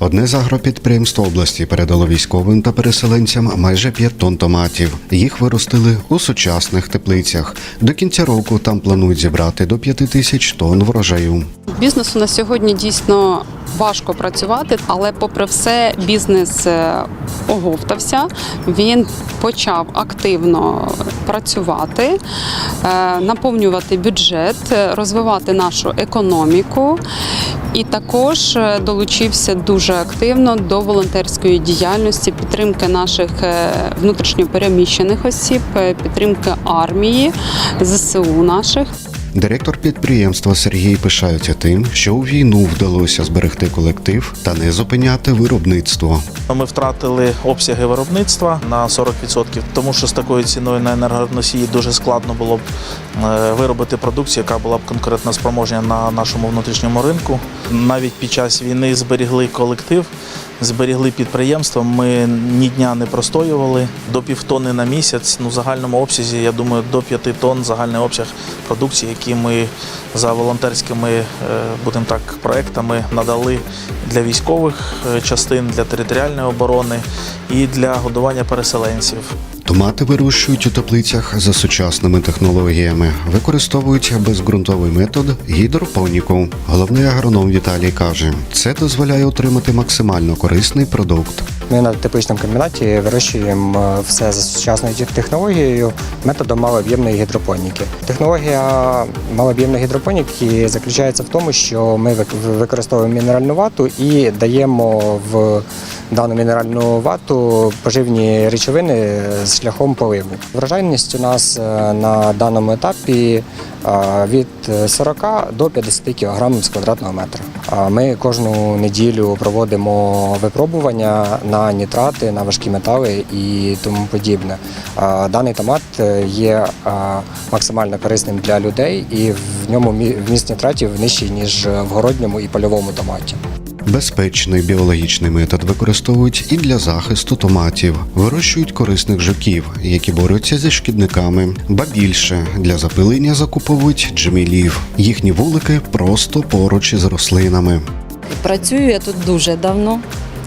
Одне з агропідприємств області передало військовим та переселенцям майже 5 тонн томатів. Їх виростили у сучасних теплицях. До кінця року там планують зібрати до 5 тисяч тонн врожаю. Бізнесу на сьогодні дійсно важко працювати, але попри все, бізнес е, оговтався. Він почав активно працювати, е, наповнювати бюджет, розвивати нашу економіку. І також е, долучився дуже активно до волонтерської діяльності, підтримки наших е, внутрішньопереміщених осіб, е, підтримки армії, ЗСУ наших. Директор підприємства Сергій пишається тим, що у війну вдалося зберегти колектив та не зупиняти виробництво. Ми втратили обсяги виробництва на 40%, тому що з такою ціною на енергоносії дуже складно було б е, виробити продукцію, яка була б конкурентно спроможня на нашому внутрішньому ринку. Навіть під час війни зберігли колектив, зберігли підприємство. Ми ні дня не простоювали до півтони на місяць. Ну, в загальному обсязі, я думаю, до п'яти тонн загальний обсяг продукції, які ми за волонтерськими, е, будемо так, проектами надали для військових е, частин, для територіальної оборони і для годування переселенців. Томати вирощують у теплицях за сучасними технологіями, використовують безґрунтовий метод гідропоніку. Головний агроном Віталій каже, це дозволяє отримати максимально корисний продукт. Ми на тепличному комбінаті вирощуємо е, все за сучасною технологією методом малооб'ємної гідропоніки. Технологія малооб'ємної гідропоніки заключається в тому, що ми використовуємо мінеральну вату і даємо в дану мінеральну вату поживні речовини з шляхом поливу. Врожайність у нас е, на даному етапі е, від 40 до 50 кг з квадратного метра. Ми кожну неділю проводимо випробування на нітрати, на важкі метали і тому подібне. Даний томат е, є максимально корисним для людей, і в ньому мі- вміст нітратів нижчий ніж в городньому і польовому томаті. Безпечний біологічний метод використовують і для захисту томатів. Вирощують корисних жуків, які борються зі шкідниками. Ба більше для запилення закуповують джмілів. Їхні вулики просто поруч із рослинами. Працюю я тут дуже давно,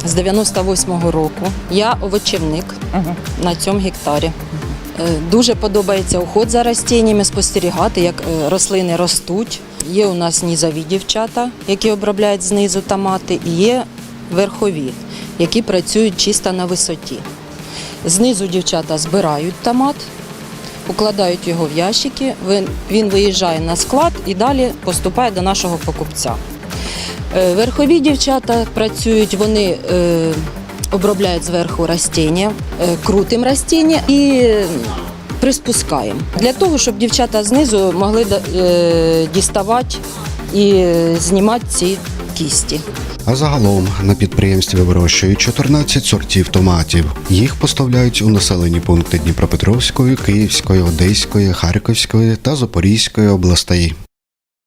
з 98-го року. Я овочівник на цьому гектарі. Е, Дуже подобається уход за растіннями, спостерігати, як е, рослини ростуть. Є у нас нізові дівчата, які обробляють знизу томати, і є верхові, які працюють чисто на висоті. Знизу дівчата збирають томат, укладають його в ящики, він- виїжджає на склад і далі поступає до нашого покупця. Е, Верхові дівчата працюють, вони е, обробляють зверху растіння, е, крутим растіння приспускаємо. Для того, щоб дівчата знизу могли е, діставати і знімати ці кісті. А загалом на підприємстві вирощують 14 сортів томатів. Їх поставляють у населені пункти Дніпропетровської, Київської, Одеської, Харківської та Запорізької областей.